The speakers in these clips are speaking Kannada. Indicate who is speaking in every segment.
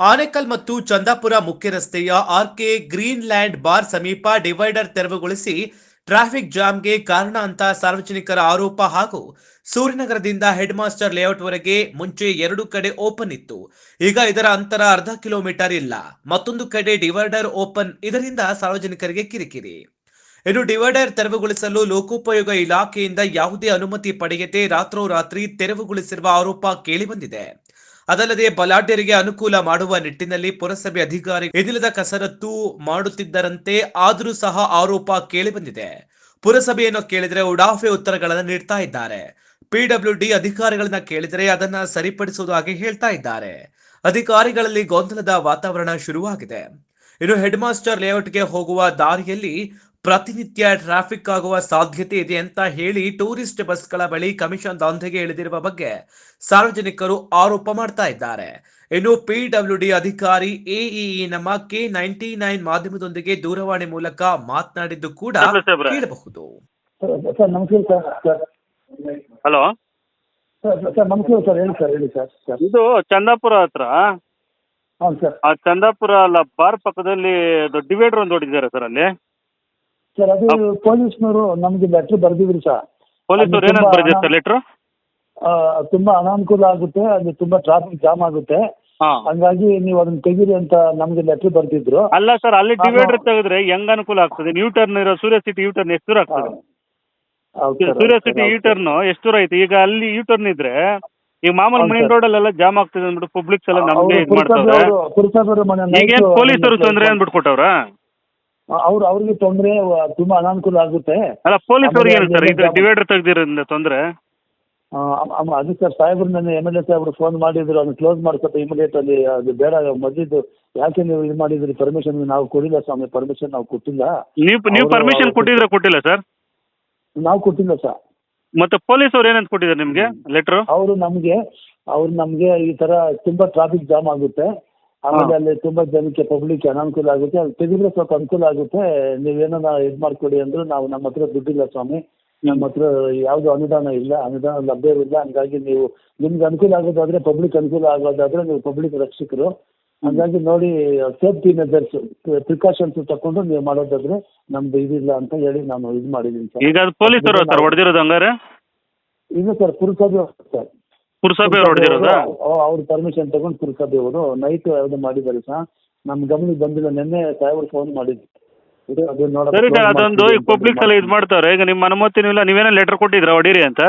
Speaker 1: ಆನೇಕಲ್ ಮತ್ತು ಚಂದಾಪುರ ಮುಖ್ಯ ರಸ್ತೆಯ R K green land bar ಸಮೀಪ ಡಿವೈಡರ್ ತೆರವುಗೊಳಿಸಿ ಟ್ರಾಫಿಕ್ ಜಾಮ್ಗೆ ಕಾರಣ ಅಂತ ಸಾರ್ವಜನಿಕರ ಆರೋಪ ಹಾಗೂ ಸೂರ್ಯನಗರದಿಂದ ಹೆಡ್ ಮಾಸ್ಟರ್ ಲೇಔಟ್ವರೆಗೆ ಮುಂಚೆ ಎರಡು ಕಡೆ ಓಪನ್ ಇತ್ತು. ಈಗ ಇದರ ಅಂತರ ಅರ್ಧ ಕಿಲೋಮೀಟರ್ ಇಲ್ಲ. ಮತ್ತೊಂದು ಕಡೆ ಡಿವೈಡರ್ ಓಪನ್. ಇದರಿಂದ ಸಾರ್ವಜನಿಕರಿಗೆ ಕಿರಿಕಿರಿ. ಇನ್ನು ಡಿವೈಡರ್ ತೆರವುಗೊಳಿಸಲು ಲೋಕೋಪಯೋಗ ಇಲಾಖೆಯಿಂದ ಯಾವುದೇ ಅನುಮತಿ ಪಡೆಯದೆ ರಾತ್ರೋರಾತ್ರಿ ತೆರವುಗೊಳಿಸಿರುವ ಆರೋಪ ಕೇಳಿಬಂದಿದೆ. ಅದಲ್ಲದೆ ಬಲಾಢ್ಯರಿಗೆ ಅನುಕೂಲ ಮಾಡುವ ನಿಟ್ಟಿನಲ್ಲಿ ಪುರಸಭೆ ಅಧಿಕಾರಿ ಎದಿಲದ ಕಸರತ್ತು ಮಾಡುತ್ತಿದ್ದರಂತೆ ಆದರೂ ಸಹ ಆರೋಪ ಕೇಳಿಬಂದಿದೆ. ಪುರಸಭೆಯನ್ನು ಕೇಳಿದರೆ ಉಡಾಫೆ ಉತ್ತರಗಳನ್ನು ನೀಡ್ತಾ ಇದ್ದಾರೆ. ಪಿಡಬ್ಲ್ಯೂಡಿ ಅಧಿಕಾರಿಗಳನ್ನ ಕೇಳಿದರೆ ಅದನ್ನ ಸರಿಪಡಿಸುವುದಾಗಿ ಹೇಳ್ತಾ ಇದ್ದಾರೆ. ಅಧಿಕಾರಿಗಳಲ್ಲಿ ಗೊಂದಲದ ವಾತಾವರಣ ಶುರುವಾಗಿದೆ. ಇನ್ನು ಹೆಡ್ ಮಾಸ್ಟರ್ ಲೇಔಟ್ಗೆ ಹೋಗುವ ದಾರಿಯಲ್ಲಿ ಪ್ರತಿನಿತ್ಯ ಟ್ರಾಫಿಕ್ ಆಗುವ ಸಾಧ್ಯತೆ ಇದೆ ಅಂತ ಹೇಳಿ ಟೂರಿಸ್ಟ್ ಬಸ್ಗಳ ಬಳಿ ಕಮಿಷನ್ ದಂಧೆಗೆ ಇಳಿದಿರುವ ಬಗ್ಗೆ ಸಾರ್ವಜನಿಕರು ಆರೋಪ ಮಾಡ್ತಾ ಇದ್ದಾರೆ. ಇನ್ನು ಪಿಡಬ್ಲ್ಯೂಡಿ ಅಧಿಕಾರಿ ಎಇಇ ನಮ್ಮ ಕೆ ನೈನ್ಟಿ ನೈನ್ ಮಾಧ್ಯಮದೊಂದಿಗೆ ದೂರವಾಣಿ ಮೂಲಕ ಮಾತನಾಡಿದ್ದು ಕೂಡ ಕೇಳಬಹುದು.
Speaker 2: ಸರ್ ಸರ್ ನಮಸ್ಕಾರ ಸರ್
Speaker 3: ಹಲೋ.
Speaker 2: ಸರ್ ಸರ್ ನಮಸ್ಕಾರ ಸರ್ ಹೇಳಿ ಸರ್ ಹೇಳಿ ಸರ್ ಸರ್.
Speaker 3: ಇದು ಚಂದಾಪುರ ಹತ್ರ?
Speaker 2: ಹಾಂ ಸರ್.
Speaker 3: ಆ ಚಂದಾಪುರ ಅಲ್ಲ ಬಾರ್ ಪಕ್ಕದಲ್ಲಿ ಅದು ಡಿವೈಡರ್ ಒಂದು ಹೊಡಿದ್ದಾರೆ ಸರ್ ಅಲ್ಲಿ.
Speaker 2: ಸರ್ ಅದು ಪೊಲೀಸ್ನವರು ನಮಗೆ ಲೆಟರ್ ಬರೆದಿದ್ರು ಸರ್
Speaker 3: ಪೊಲೀಸರು
Speaker 2: ಅದು
Speaker 3: ಏನಂತ
Speaker 2: ತುಂಬಾ
Speaker 3: ಬರೆದಿದೆ ಸರ್
Speaker 2: ಅನಾ-
Speaker 3: ಲೆಟ್ರು
Speaker 2: ಆ, ತುಂಬಾ ಅನಾನುಕೂಲ ಆಗುತ್ತೆ ಅಲ್ಲಿ ತುಂಬಾ ಟ್ರಾಫಿಕ್ ಜಾಮ್ ಆಗುತ್ತೆ.
Speaker 3: ಹಾ.
Speaker 2: ಹಂಗಾಗಿ ನೀವು ಅದನ್ನ ತೆಗೀರಿ ಅಂತ ನಮಗೆ ಲೆಟರ್ ಬರ್ತಿದ್ರು
Speaker 3: ಅಲ್ಲ ಸರ್ ಅಲ್ಲಿ
Speaker 2: ನಾನು-
Speaker 3: ಡಿವೈಡರ್ ತೆಗೆದ್ರೆ ಹೆಂಗ್ ಅನುಕೂಲ ಆಗ್ತದೆ? ನ್ಯೂ ಟರ್ನ್ ಇರೋ ಸೂರ್ಯ ಸಿಟಿ ಯು ಟರ್ನ್ ಎಷ್ಟು ದೂರ ಆಗ್ತದೆ?
Speaker 2: ಹೌದು. ಸರ್,
Speaker 3: ಸೂರ್ಯ
Speaker 2: ಹೌದು
Speaker 3: ಸಿಟಿ
Speaker 2: ಸರ್,
Speaker 3: ಯೂ ಟರ್ನ್ ಎಷ್ಟು ದೂರ ಐತೆ? ಈಗ ಅಲ್ಲಿ ಯೂ ಟರ್ನ್ ಇದ್ರೆ ಈಗ ಮಾಮೂಲಿ
Speaker 2: ಹೌದು
Speaker 3: ಮೈನ್
Speaker 2: ಸರ್.
Speaker 3: ರೋಡ್ ಅಲ್ಲೆಲ್ಲ ಜಾಮ್ ಆಗ್ತದೆ ಅಂದ್ಬಿಟ್ಟು ಪಬ್ಲಿಕ್ಸ್ ಎಲ್ಲ
Speaker 2: ಅವ್ರು
Speaker 3: ನಮ್ಗೆ ಇದು
Speaker 2: ಪುರಸಭೆ
Speaker 3: ಮಾಡ್ತಾರೆ
Speaker 2: ಅವರು ಪುರಸಭೆ ಅವರು ಮೊನ್ನೆ
Speaker 3: ಈಗ
Speaker 2: night
Speaker 3: ಪೊಲೀಸರು ತೊಂದ್ರೆ ಅಂದ್ಬಿಟ್ಟು ಕೊಟ್ಟವ್ರ
Speaker 2: ಅವ್ರು ಅವ್ರಿಗೆ ತೊಂದರೆ ತುಂಬಾ ಅನಾನುಕೂಲ ಆಗುತ್ತೆ.
Speaker 3: ಅಲ್ಲ ಪೊಲೀಸ್ ಏನು ಸರ್? ಇದು ಡಿವೈಡರ್ ತೆಗ್ದಿರೋದ್ರಿಂದ ತೊಂದ್ರೆ?
Speaker 2: ಆ, ಅಮ್ಮ- ಅದು ಸರ್ ಸಾಹೇಬ್ರು ನನ್ನ ಎಂ ಎಲ್ ಎ ಸಾಹೇಬ್ರು ಫೋನ್ ಮಾಡಿದ್ರು ಅದನ್ನ ಕ್ಲೋಸ್ ಮಾಡ್ಕೊತ ಇಮಿಡಿಯೇಟ್ ಅಲ್ಲಿ ಅದು ಬೇಡ ಮದ್ದಿದ್ದು ಯಾಕೆ ನೀವು ಇದು ಮಾಡಿದ್ರಿ? ಪರ್ಮಿಷನ್ ನಾವು ಕೊಡಿಲ್ಲ ಸ್ವಾಮಿ ಪರ್ಮಿಷನ್ ನಾವು ಕೊಟ್ಟಿಲ್ಲ.
Speaker 3: ನೀವು ನೀವು
Speaker 2: ಅವ್ರು-
Speaker 3: ಪರ್ಮಿಷನ್ ಕೊಟ್ಟಿದ್ರೆ ಕೊಟ್ಟಿಲ್ಲ ಸರ್?
Speaker 2: ನಾವು ಕೊಟ್ಟಿಲ್ಲ ಸರ್.
Speaker 3: ಮತ್ತೆ ಪೊಲೀಸ್ ಅವ್ರು ಏನಂತ ಕೊಟ್ಟಿದ್ದಾರೆ ನಿಮ್ಗೆ? ಲೆಟ್ರು
Speaker 2: ಅವರು ನಮಗೆ ಅವ್ರು ನಮಗೆ ಈ ತರ ತುಂಬಾ ಟ್ರಾಫಿಕ್ ಜಾಮ್ ಆಗುತ್ತೆ. ಆಮೇಲೆ. ಅಲ್ಲಿ ತುಂಬಾ ಜನಕ್ಕೆ ಪಬ್ಲಿಕ್ ಅನಾನುಕೂಲ ಆಗುತ್ತೆ. ಅಲ್ಲಿ ತೆಗೆದ್ರೆ ಸ್ವಲ್ಪ ಅನುಕೂಲ ಆಗುತ್ತೆ. ನೀವೇನೋ ಇದು ಮಾಡ್ಕೊಡಿ ಅಂದ್ರು ನಾವು ನಮ್ಮ ಹತ್ರ ದುಡ್ಡಿಲ್ಲ ಸ್ವಾಮಿ. ನಮ್ಮ ಹತ್ರ ಯಾವುದು ಅನುದಾನ ಇಲ್ಲ ಅನುದಾನ ಲಭ್ಯವಿಲ್ಲ ಹಂಗಾಗಿ ನೀವು ನಿಮ್ಗೆ ಅನುಕೂಲ ಆಗೋದಾದ್ರೆ ಪಬ್ಲಿಕ್ ಅನುಕೂಲ ಆಗೋದಾದ್ರೆ ನೀವು ಪಬ್ಲಿಕ್ ರಕ್ಷಕರು. ಹಂಗಾಗಿ ನೋಡಿ ಸೇಫ್ಟಿ ಮೆಜರ್ಸ್ ಪ್ರಿಕಾಷನ್ಸ್ ತಕೊಂಡು ನೀವು ಮಾಡೋದಾದ್ರೆ ನಮ್ದು ಇದಿಲ್ಲ ಅಂತ ಹೇಳಿ ನಾನು ಇದು ಮಾಡಿದ್ದೀನಿ ಸರ್.
Speaker 3: ಈಗ ಅದು ಪೊಲೀಸರು ಸರ್ ಹೊಡೆದಿರೋದು ಹಂಗಾರೆ?
Speaker 2: ಇದು ಸರ್ ಪುರುಷ ಸರ್
Speaker 3: ಪುರಸಭೆ ಹೊಡೆದಿರೋದಾ?
Speaker 2: ಅವ್ರ ಪರ್ಮಿಷನ್ ತಗೊಂಡು ಪುರಸಭೆ ಅವರು. ನೈಟ್ ಯಾವ್ದು ಮಾಡಿದ್ದಾರೆ ಸರ್. ನಮ್ಮ ಗಮನಕ್ಕೆ ಬಂದಿಲ್ಲ. ನಿನ್ನೆ ಸಾಹೇಬ್ರು ಫೋನ್ ಮಾಡಿದ್ರು. ಇದು ಅದು ನೋಡೋಣ
Speaker 3: ಸರಿ ಅದೊಂದು
Speaker 2: ಮಾಡ್ತೀವಿ
Speaker 3: ಈಗ ಪಬ್ಲಿಕ್ ಸಲ ಇದು ಮಾಡ್ತಾರೆ. ಈಗ ನಿಮ್ಮ ಅನುಮತಿನೂ ಇಲ್ಲ. ನೀವೇನೋ ಲೆಟರ್ ಕೊಟ್ಟಿದ್ರಾ ಹೊಡೀರಿ ಅಂತ.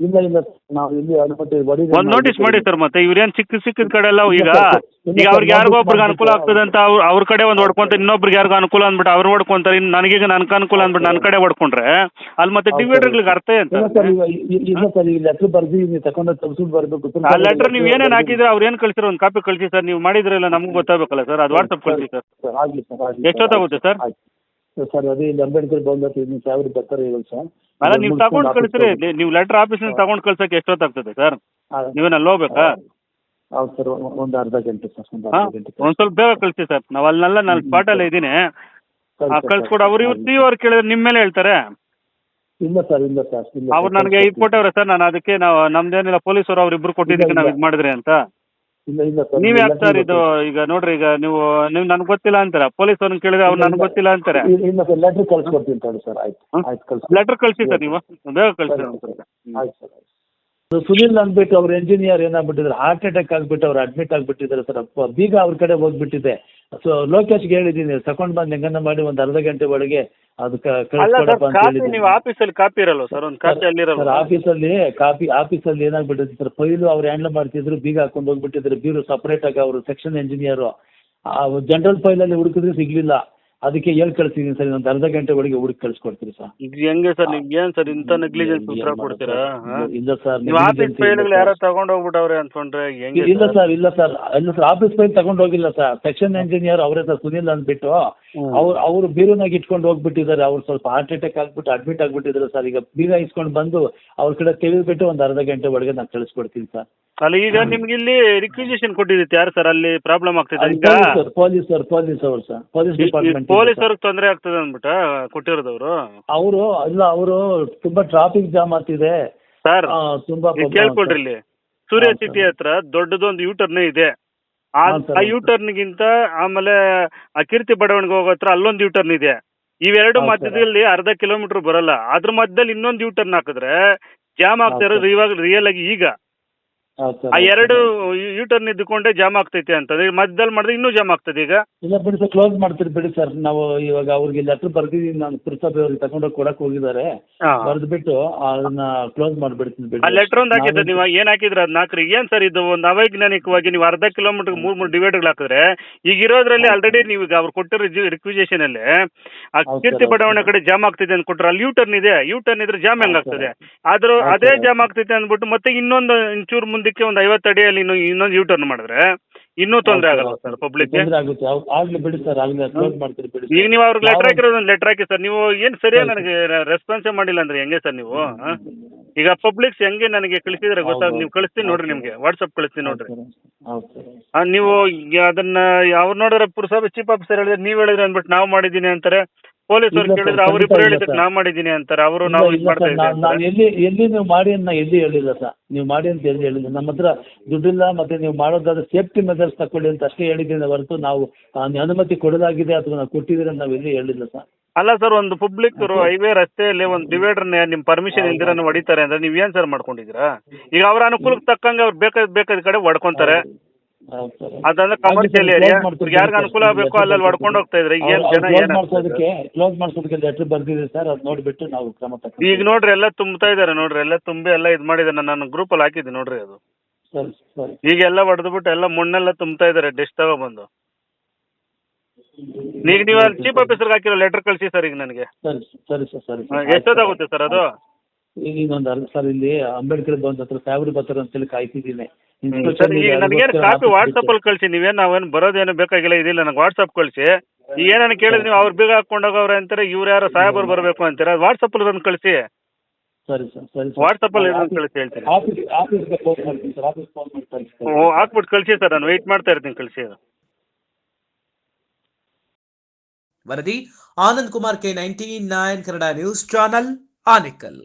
Speaker 2: ಇಲ್ಲ ಇಲ್ಲ ನಾವು ಇಲ್ಲಿ ಅನುಮತಿ
Speaker 3: ಒಂದು ನೋಟಿಸ್ ಮಾಡಿ ಸರ್ ಮತ್ತೆ ಇವ್ರೇನ್ ಚಿಕ್ಕ ಸಿಕ್ಕಿದ ಕಡೆ ಎಲ್ಲ ಈಗ
Speaker 2: ಇಲ್ಲ ಇಲ್ಲ
Speaker 3: ಈಗ ಅವ್ರಿಗೆ ಯಾರಿಗೋ ಒಬ್ರಿಗೆ ಅನುಕೂಲ ಆಗ್ತದೆ ಅಂತ ಅವ್ರ ಅವ್ರ ಕಡೆ ಒಂದು ಹೊಡ್ಕೊಂತ ಇನ್ನೊಬ್ರಿಗೆ ಯಾರಿಗೂ ಅನುಕೂಲ ಅಂದ್ಬಿಟ್ಟು ಅವ್ರು ಹೊಡ್ಕೊಂತಾರೆ ಇನ್ನು ನನಗೀಗ ನನ್ಗೆ ಅನುಕೂಲ ಅಂದ್ಬಿಟ್ಟು ನನ್ನ ಕಡೆ ಹೊಡ್ಕೊಂಡ್ರೆ ಅಲ್ಲಿ ಮತ್ತೆ. ಡಿವೈಡರ್ಗಳಿಗೆ ಅರ್ಥ ಏನ್
Speaker 2: ಇಲ್ಲ
Speaker 3: ಸರ್
Speaker 2: ಸರ್ ಈಗ ಈ- ಇಲ್ಲ ಸರ್ ಈ ಲೆಟ್ರ್ ಬರ್ದು ನೀವು ತಗೊಂಡು ತಪ್ಪಿಸ್ಬಿಟ್ಟು ಬರ್ಬೇಕು
Speaker 3: ಆ ಲೆಟರ್ ನೀವು ಏನೇನು ಹಾಕಿದ್ರೆ ಅವ್ರು ಏನು ಕಳಿಸಿರೋ ಒಂದು ಕಾಪಿ ಕಳಿಸಿ ಸರ್ ನೀವು ಮಾಡಿದ್ರಲ್ಲ ನಮ್ಗೆ ಗೊತ್ತಾಗಬೇಕಲ್ಲ ಸರ್ ಅದು ವಾಟ್ಸಪ್ ಕಳಿಸಿ ಸರ್
Speaker 2: ಸರ್ ಆಗಲಿ ಸರ್ ಆಗಲಿ
Speaker 3: ಎಷ್ಟೊತ್ತಾಗುತ್ತೆ ಸರ್?
Speaker 2: ಆಯ್ತು. ಸರ್ ಅದೇ ಇಲ್ಲಿ ಅಂಬೇಡ್ಕರ್ ಇನ್ನು ಸಾವಿರ ಬರ್ತಾರೆ ಇವಾಗ ಸರ್
Speaker 3: ಅಲ್ಲ ನೀವು ತಗೊಂಡ್ ಕಳಿಸ್ರಿ. ನೀವು ಲೆಟರ್ ಆಫೀಸ್ ತಗೊಂಡು ಕಳ್ಸಕ್ಕೆ ಎಷ್ಟೊತ್ತಾಗ್ತದೆ ಸರ್ ನೀವೇನ ಅಲ್ಲಿ ಹೋಗ್ಬೇಕಾ?
Speaker 2: ಹೌದು ಸರ್ ಒಂದು ಅರ್ಧ ಗಂಟೆ ಸರ್ ಒಂದು ಅರ್ಧ ಗಂಟೆ
Speaker 3: ಒಂದು ಸ್ವಲ್ಪ ಬೇಗ ಕಳಿಸಿ ಸರ್ ನಾವು ಅಲ್ಲೆಲ್ಲ ನಾನು ಸ್ಪಾಟಲ್ಲೇ ಇದ್ದೀನಿ. ಕಳ್ಸ್ಕೊಡು ಅವ್ರು ಇವ್ರು ನೀವು ಅವ್ರು ಕೇಳಿದ್ರೆ ನಿಮ್ಮ ಮೇಲೆ ಹೇಳ್ತಾರೆ.
Speaker 2: ಇಲ್ಲ ಸರ್ ಇಲ್ಲ ಸರ್
Speaker 3: ಅವ್ರು ನನಗೆ ಇದು ಕೊಟ್ಟವ್ರೆ ಸರ್ ನಾನು ಅದಕ್ಕೆ ನಾವು ನಮ್ದೇನಿಲ್ಲ ಪೊಲೀಸರು ಅವ್ರು ಇಬ್ರು ಕೊಟ್ಟಿದ್ದಕ್ಕೆ ನಾವು ಇದು ಮಾಡಿದ್ರಿ ಅಂತ.
Speaker 2: ಇಲ್ಲ ಇಲ್ಲ ಸರ್
Speaker 3: ನೀವ್ ಯಾಕೆ ಸರ್ ಇದು ಈಗ ನೋಡ್ರಿ ಈಗ ನೀವು ನೀವು ನನ್ಗೆ ಗೊತ್ತಿಲ್ಲ ಅಂತಾರೆ? ಪೊಲೀಸ್ ಅವ್ರನ್ನ ಕೇಳಿದ್ರೆ ಅವ್ರು ನನ್ಗೆ ಗೊತ್ತಿಲ್ಲ ಅಂತಾರೆ.
Speaker 2: ಇಲ್ಲ ಕಳ್ಸಿ ಸರ್ ಲೆಟ್ರ್ ಕಳ್ಸ್ಕೊಡ್ತೀನಿ ತಗೊಳ್ಳಿ ಸರ್ ಆಯ್ತು? ಆಯ್ತು ಕಳ್ಸಿ.
Speaker 3: ಲೆಟರ್ ಕಳಿಸಿ ಸರ್ ನೀವು? ಬೇಗ ಕಳ್ಸಿ.
Speaker 2: ಆಯ್ತು ಸರ್ ಆಯ್ತು. ಸುನಿಲ್ ಅಂದ್ಬಿಟ್ಟು ಅವ್ರ ಇಂಜಿನಿಯರ್ ಏನಾಗ್ಬಿಟ್ಟಿದ್ರು ಹಾರ್ಟ್ ಅಟ್ಯಾಕ್ ಆಗ್ಬಿಟ್ಟು ಅವ್ರು ಅಡ್ಮಿಟ್ ಆಗ್ಬಿಟ್ಟಿದ್ದಾರೆ ಸರ್. ಅಪ್ಪ ಬೀಗ ಅವ್ರ ಕಡೆ ಹೋಗ್ಬಿಟ್ಟಿದೆ. ಸೊ ಲೋಕೇಶ್ಗೆ ಹೇಳಿದ್ದೀನಿ ತಕೊಂಡ್ ಬಂದು ಹೆಂಗನ್ನ ಮಾಡಿ ಒಂದು ಅರ್ಧ ಗಂಟೆ ಒಳಗೆ ಅದಕ್ಕೆ
Speaker 3: ಅಲ್ಲ ಸರ್
Speaker 2: ಅಂತ
Speaker 3: ಕಾಪಿ ನೀವು ಆಫೀಸಲ್ಲಿ ಕಾಪಿ ಇರಲ್ಲ ಸರ್ ಒಂದು ಕಾಪಿ
Speaker 2: ಸರ್ ಆಫೀಸಲ್ಲಿ ಕಾಪಿ ಆಫೀಸಲ್ಲಿ ಏನಾಗ್ಬಿಟ್ಟಿದೆ ಸರ್ ಫೈಲು ಅವ್ರು ಹ್ಯಾಂಡಲ್ ಮಾಡ್ತಿದ್ರು ಬೀಗ ಹಾಕೊಂಡು ಹೋಗ್ಬಿಟ್ಟಿದ್ರು ಬೀರು ಸಪರೇಟ್ ಆಗಿ ಅವರು ಸೆಕ್ಷನ್ ಇಂಜಿನಿಯರು ಜನರಲ್ ಫೈಲಲ್ಲಿ ಹುಡುಕಿದ್ರೆ ಸಿಗ್ಲಿಲ್ಲ. ಅದಕ್ಕೆ ಹೇಳಿ ಕಳಿಸ್ತೀನಿ ಸರ್? ಇನ್ನೊಂದು ಅರ್ಧ ಗಂಟೆ ಒಳಗೆ ಹುಡುಕಿ ಕಳ್ಸಿಕೊಡ್ತೀರಿ ಸರ್.
Speaker 3: ಇದು ಹೆಂಗೆ ಸರ್ ನಿಮ್ಗೆ ಏನ್ ಸರ್ ಇಂಥ ನೆಗ್ಲಿಜೆನ್ಸ್ ಉತ್ತರ ಕೊಡ್ತೀರಾ? ಹಾ?
Speaker 2: ಇಲ್ಲ ಸರ್
Speaker 3: ನೀವು ಆಫೀಸ್ ಫೈಲ್ಗಳು ಯಾರೋ ತಗೊಂಡು ಹೋಗ್ಬಿಟ್ಟವ್ರೆ ಅನ್ಕೊಂಡ್ರೆ ಹೆಂಗೆ
Speaker 2: ಇಲ್ಲ ಸರ್? ಇಲ್ಲ ಸರ್. ಇಲ್ಲ ಸರ್ ಆಫೀಸ್ ಫೈಲ್ ತಗೊಂಡು ಹೋಗಿಲ್ಲ ಸರ್. ಸೆಕ್ಷನ್ ಇಂಜಿನಿಯರ್ ಅವರೇ ಸರ್ ಸುನಿಲ್ ಅಂದ್ಬಿಟ್ಟು ಅವ್ರು ಅವ್ರು ಬೀರುನಾಗ ಇಟ್ಕೊಂಡು ಹೋಗ್ಬಿಟ್ಟಿದ್ದಾರೆ. ಅವ್ರು ಸ್ವಲ್ಪ ಹಾರ್ಟ್ ಅಟ್ಯಾಕ್ ಆಗ್ಬಿಟ್ಟು ಅಡ್ಮಿಟ್ ಆಗ್ಬಿಟ್ಟಿದ್ದಾರೆ ಸರ್. ಈಗ ಬೀಗ ಇಸ್ಕೊಂಡು ಬಂದು ಅವ್ರ ಕಡೆ ತೆಗೆದುಬಿಟ್ಟು ಒಂದು ಅರ್ಧ ಗಂಟೆ ಒಳಗೆ ನಾನು ಕಳಿಸ್ಕೊಡ್ತೀನಿ ಸರ್.
Speaker 3: ಅಲ್ಲ ಈಗ ನಿಮ್ಗೆ ಇಲ್ಲಿ ರಿಕ್ವಿಸಿಷನ್ ಕೊಟ್ಟಿದ್ದಿತ್ತು ಯಾರು ಸರ್? ಅಲ್ಲಿ ಪ್ರಾಬ್ಲಮ್ ಆಗ್ತಿದೆ ಈಗ?
Speaker 2: ಪೊಲೀಸ್ ಸರ್ ಪೊಲೀಸ್ ಅವ್ರು ಪೊಲೀಸ್ ಅವರು ಸರ್ ಪೊಲೀಸ್ ಡಿಪಾರ್ಟ್ಮೆಂಟ್
Speaker 3: ಪೊಲೀಸರಿಗೆ ತೊಂದರೆ ಆಗ್ತದೆ ಅಂದ್ಬಿಟ್ಟ ಕೊಟ್ಟಿರೋದವ್ರು?
Speaker 2: ಅವರು ಅಲ್ಲ ಅವರು ತುಂಬಾ ಟ್ರಾಫಿಕ್ ಜಾಮ್ ಆಗ್ತಿದೆ.
Speaker 3: ಸರ್
Speaker 2: ಆ, ತುಂಬಾ
Speaker 3: ನೀವು ಕೇಳ್ಕೊಳ್ರಿ ಇಲ್ಲಿ ಸೂರ್ಯ
Speaker 2: ಹಾ,
Speaker 3: ಸಿಟಿ ಹತ್ರ ದೊಡ್ಡದೊಂದು ಯೂಟರ್ನ್ ಇದೆ. ಆ
Speaker 2: ಯೂಟರ್ನ್ ಗಿಂತ
Speaker 3: ಆ
Speaker 2: ಹೌದು
Speaker 3: ಯೂ ಟರ್ನ್ಗಿಂತ ಆಮೇಲೆ ಆ ಕೀರ್ತಿ ಬಡಾವಣೆಗೆ ಹೋಗೋ ಹತ್ರ ಅಲ್ಲೊಂದು ಯೂಟರ್ನ್ ಇದೆ. ಇವೆರಡು
Speaker 2: ಹೌದು.
Speaker 3: ಮಧ್ಯದಲ್ಲಿ ಅರ್ಧ ಕಿಲೋಮೀಟರ್ ಬರಲ್ಲ. ಅದ್ರ ಮಧ್ಯದಲ್ಲಿ ಇನ್ನೊಂದು ಯೂಟರ್ನ್ ಹಾಕಿದ್ರೆ ಜಾಮ್ ಆಗ್ತಾ
Speaker 2: ಹೌದು
Speaker 3: ಇರೋದು ಇವಾಗ ರಿಯಲ್ ಆಗಿ ಈಗ. ಆ ಎರಡು
Speaker 2: ಯೂಟರ್ನ್
Speaker 3: ಯೂ ಟರ್ನ್ ಇದ್ದುಕೊಂಡೆ ಜಾಮ್ ಆಗ್ತೈತೆ ಅಂತ ಈಗ ಮಧ್ಯದಲ್ಲಿ ಮಾಡಿದ್ರೆ ಇನ್ನೂ ಜಾಮ್ ಆಗ್ತದೆ ಈಗ?
Speaker 2: ಇಲ್ಲ ಬಿಡಿ ಸರ್ ಕ್ಲೋಸ್ ಮಾಡ್ತೀರಿ ಬಿಡಿ ಸರ್. ನಾವು ಇವಾಗ ಅವ್ರಿಗೆ ಲೆಟ್ರ್ ಬರ್ದಿದ್ದೀನಿ ನಾನು ಪುರಸಭೆ ಅವ್ರಿಗೆ ತಗೊಂಡೋಗಿ ಕೊಡಕ್ ಹೋಗಿದ್ದಾರೆ. ಬರೆದ್ಬಿಟ್ಟು ಅದನ್ನ ಕ್ಲೋಸ್ ಮಾಡ್ಬಿಡ್ತೀನಿ ಬಿಡಿ.
Speaker 3: ಆ ಲೆಟರ್ ಒಂದು ಹಾಕಿದ್ರೆ ನೀವು ಏನ್ ಹಾಕಿದ್ರೆ ಅದ್ ನಾಲ್ಕರಿಗೆ ಏನ್ ಸರ್ ಇದು ಒಂದು ಅವೈಜ್ಞಾನಿಕವಾಗಿ ನೀವು ಅರ್ಧ ಕಿಲೋಮೀಟರ್ ಮೂರ್ ಮೂರು ಡಿವೈಡ್ಗಳು ಹಾಕಿದ್ರೆ ಈಗ ಇರೋದ್ರಲ್ಲಿ ಆಲ್ರೆಡಿ ನೀವು ಈಗ ಅವ್ರು ಕೊಟ್ಟಿರೋ ರಿಕ್ವಿಜೇಷನ್ ಅಲ್ಲಿ ಆ
Speaker 2: ಹೌದು
Speaker 3: ಕೀರ್ತಿ
Speaker 2: ಸರ್,
Speaker 3: ಬಡಾವಣೆ ಕಡೆ ಜಾಮ್ ಆಗ್ತಿದೆ ಅಂತ ಕೊಟ್ರೆ ಅಲ್ಲಿ ಯೂ ಟರ್ನ್ ಇದೆ. ಯೂ ಟರ್ನ್ ಇದ್ರೆ ಜಾಮ್ ಹೆಂಗ್
Speaker 2: ಹೌದು ಸರ್.
Speaker 3: ಆಗ್ತದೆ? ಆದ್ರೂ
Speaker 2: ಹೌದು
Speaker 3: ಅದೇ
Speaker 2: ಸರ್.
Speaker 3: ಜಾಮ್ ಆಗ್ತೈತೆ ಅಂದ್ಬಿಟ್ಟು ಮತ್ತೆ ಇನ್ನೊಂದು ಇಂಚೂರು ಮುಂದಕ್ಕೆ ಒಂದು ಐವತ್ತು ಅಡಿಯಲ್ಲಿ ಇನ್ನು ಇನ್ನೊಂದು ಯೂ ಟರ್ನ್ ಮಾಡಿದ್ರೆ ಇನ್ನೂ ತೊಂದರೆ ಆಗಲ್ಲ
Speaker 2: ಸರ್,
Speaker 3: ಪಬ್ಲಿಕ್
Speaker 2: ತೊಂದ್ರೆ ಆಗುತ್ತೆ. ಹೌದು, ಆಗ್ಲಿ ಬಿಡಿ ಸರ್ ಆಗ್ಲಿ ಕ್ಲೋಸ್ ಮಾಡ್ತೀರಿ ಬಿಡಿ
Speaker 3: ಈಗ ನೀವು ಅವ್ರಿಗೆ ಲೆಟರ್ ಹಾಕಿರೋದು ಒಂದು ಲೆಟರ್ ಹಾಕಿ ಸರ್ ನೀವು ಏನ್
Speaker 2: ಸರಿಯಾ
Speaker 3: ನನಗೆ ರೆಸ್ಪಾನ್ಸೇ ಮಾಡಿಲ್ಲ ಅಂದ್ರೆ ಹೆಂಗೆ ಸರ್ ನೀವು ಆ? ಈಗ ಪಬ್ಲಿಕ್ಸ್ ಹೆಂಗೆ ನನಗೆ ಕಳಿಸಿದ್ರೆ ಗೊತ್ತಾಗ ನೀವು ಕಳಿಸ್ತೀನಿ ನೋಡ್ರಿ. ನಿಮ್ಗೆ ವಾಟ್ಸಪ್ ಕಳಿಸ್ತೀನಿ ನೋಡ್ರಿ.
Speaker 2: ಹೌದು ಸರ್,
Speaker 3: ಆ, ನೀವು ಈಗ ಅದನ್ನ ಅವ್ರು ನೋಡಿದ್ರೆ ಪುರಸಭೆ ಚೀಫ್ ಆಫೀಸರ್ ಹೇಳಿದ್ರೆ ನೀವ್ ಹೇಳಿದ್ರೆ ಅಂದ್ಬಿಟ್ಟು ನಾವು ಮಾಡಿದ್ದೀನಿ ಅಂತಾರೆ. ಪೊಲೀಸ್ ಅವ್ರು
Speaker 2: ಇಲ್ಲ ಸರ್,
Speaker 3: ಕೇಳಿದ್ರೆ
Speaker 2: ಮಾಡಿದಿನಿ
Speaker 3: ಹೇಳಿದ್ದಕ್ಕೆ
Speaker 2: ಸರ್.
Speaker 3: ನಾವು ಮಾಡಿದ್ದೀನಿ ಅಂತಾರೆ ಅವರು ನಾವು ಇದು ಮಾಡ್ತಾ
Speaker 2: ಸರ್,
Speaker 3: ಇದ್ದೀವಿ
Speaker 2: ನಾನ್- ನಾನು
Speaker 3: ಅಂತಾರೆ.
Speaker 2: ಎಲ್ಲಿ ಎಲ್ಲಿ ನೀವು ಮಾಡಿ ಅಂತ ನಾ ಎಲ್ಲಿ ಹೇಳಿಲ್ಲ ಸರ್. ನೀವು ಮಾಡಿ ಅಂತ ಎಲ್ಲಿ ಹೇಳಿಲ್ಲ. ನಮ್ಮ ಹತ್ರ ದುಡ್ಡಿಲ್ಲ ಮತ್ತೆ ನೀವು ಮಾಡೋದಾದ್ರೆ ಸೇಫ್ಟಿ ಮೆಜರ್ಸ್ ತಕೊಳ್ಳಿ ಅಂತ ಅಷ್ಟೇ ಹೇಳಿದ್ದೀನಿ ಹೊರತು ನಾವು ಆ, ಅನುಮತಿ ಕೊಡಲಾಗಿದೆ ಅಥವಾ ನಾವು ಕೊಟ್ಟಿದ್ರೆ ಅಂತ ನಾವು ಎಲ್ಲಿ ಹೇಳಿಲ್ಲ ಸರ್.
Speaker 3: ಅಲ್ಲ ಸರ್ ಒಂದು ಪಬ್ಲಿಕ್ ಹೈವೇ ರಸ್ತೆಯಲ್ಲಿ ಒಂದು ಡಿವೈಡರ್ ನಿಮ್ ಪರ್ಮಿಷನ್. ಇಲ್ದಿರ ಹೊಡಿತಾರೆ ಅಂದ್ರೆ ನೀವ್ ಏನ್ ಸರ್ ಮಾಡ್ಕೊಂಡಿದ್ದೀರಾ? ಈಗ ಅವ್ರ ಅನುಕೂಲಕ್ಕೆ ತಕ್ಕಂಗೆ ಅವ್ರು ಬೇಕಾದ ಬೇಕಾದ ಕಡೆ ಹೊಡ್ಕೊಂತಾರೆ. ಅದಂದ್ರೆ ಕಮರ್ಷಿಯಲ್ ಏರಿಯಾ ಯಾರಿಗ ಅನುಕೂಲ ಆಗಬೇಕು ಅಲ್ಲಲ್ಲಿ ಹೊಡ್ಕೊಂಡು ಹೋಗ್ತಾ ಇದ್ರೆ ಈಗ ಏನ್ ಜನ ಏನ್
Speaker 2: ಮಾಡ್ಸೋದಕ್ಕೆ ಕ್ಲೋಸ್ ಮಾಡ್ಸೋದಕ್ಕೆ ಲೆಟರ್ ಬರ್ದಿದೆ ಸರ್. ಅದು ನೋಡಿಬಿಟ್ಟು ನಾವು ಕ್ರಮ ತಗೊಂಡು
Speaker 3: ಈಗ ನೋಡ್ರಿ ಎಲ್ಲ ತುಂಬ್ತಾ ಇದಾರೆ ನೋಡ್ರಿ. ಎಲ್ಲ ತುಂಬಿ ಎಲ್ಲ ಇದು ಮಾಡಿದಾರೆ ನಾನು ಗ್ರೂಪ್ ಅಲ್ಲಿ ಹಾಕಿದ್ದೆ ನೋಡ್ರಿ ಅದು.
Speaker 2: ಸರಿ ಸರಿ.
Speaker 3: ಈಗ ಎಲ್ಲ ಹೊಡೆದ್ಬಿಟ್ಟು ಎಲ್ಲ ಮಣ್ಣೆಲ್ಲ ತುಂಬ್ತಾ ಇದಾರೆ ಡಿಶ್ ತಗೊಂಡ್ಬಂದು ಈಗ ನೀವು ಅಲ್ಲಿ ಚೀಫ್ ಆಫೀಸರ್ಗೆ ಹಾಕಿರೋ ಲೆಟರ್ ಕಳಿಸಿ ಸರ್ ಈಗ ನನಗೆ.
Speaker 2: ಸರಿ ಸರಿ ಸರ್ ಸರಿ
Speaker 3: ಹಾ, ಎಷ್ಟೊತ್ತಾಗುತ್ತೆ ಸರ್ ಅದು?
Speaker 2: ಈಗ ಇನ್ನೊಂದು ಅರ್ಧ ಸರ್ ಇಲ್ಲಿ ಅಂಬೇಡ್ಕರ್ ಭವನ್ ಹತ್ರ ಸಾಹೇಬ್ರು ಬರ್ತಾರೆ ಅಂತೇಳಿ ಕಾಯ್ತಿದ್ದೀನಿ.
Speaker 3: ಸರ್ ಈಗ ನನಗೇನು ಕಾಪಿ ವಾಟ್ಸಪ್ ಅಲ್ಲಿ ಕಳಿಸಿ ನೀವೇನು ನಾವೇನು ಬರೋದೇನು ಬೇಕಾಗಿಲ್ಲ ಇದಿಲ್ಲ ನನಗೆ ವಾಟ್ಸಪ್ ಕಳಿಸಿ. ಈಗ ಏನಾನ ಕೇಳಿದ್ರೆ ನೀವು ಅವ್ರು ಬೀಗ ಹಾಕೊಂಡೋಗವ್ರೆ ಅಂತಾರೆ ಇವ್ರು ಯಾರು ಸಾಹೇಬರು ಬರಬೇಕು ಅಂತೀರಾ? ವಾಟ್ಸಪ್ ಅಲ್ಲಿ ಒಂದು ಕಳಿಸಿ.
Speaker 2: ಸರಿ ಸರ್ ಸರಿ
Speaker 3: ವಾಟ್ಸಪ್ ಅಲ್ಲಿ ಇದನ್ನ ಕಳಿಸಿ ಹೇಳ್ತೀನಿ.
Speaker 2: ಆಫೀಸ್ ಆಫೀಸ್ಗೆ ಫೋನ್ ಮಾಡ್ತೀನಿ ಸರ್. ಆಫೀಸ್ ಫೋನ್ ಮಾಡಿ ಕಳಿಸ್ತೀನಿ
Speaker 3: ಓ ಹಾಕ್ಬಿಟ್ಟು ಕಳಿಸಿ ಸರ್ ನಾನು ವೆಯ್ಟ್ ಮಾಡ್ತಾ ಇರ್ತೀನಿ ಕಳಿಸಿ. ಅದು
Speaker 1: ವರದಿ Anand Kumar K ninety nine Kannada news channel Anekal.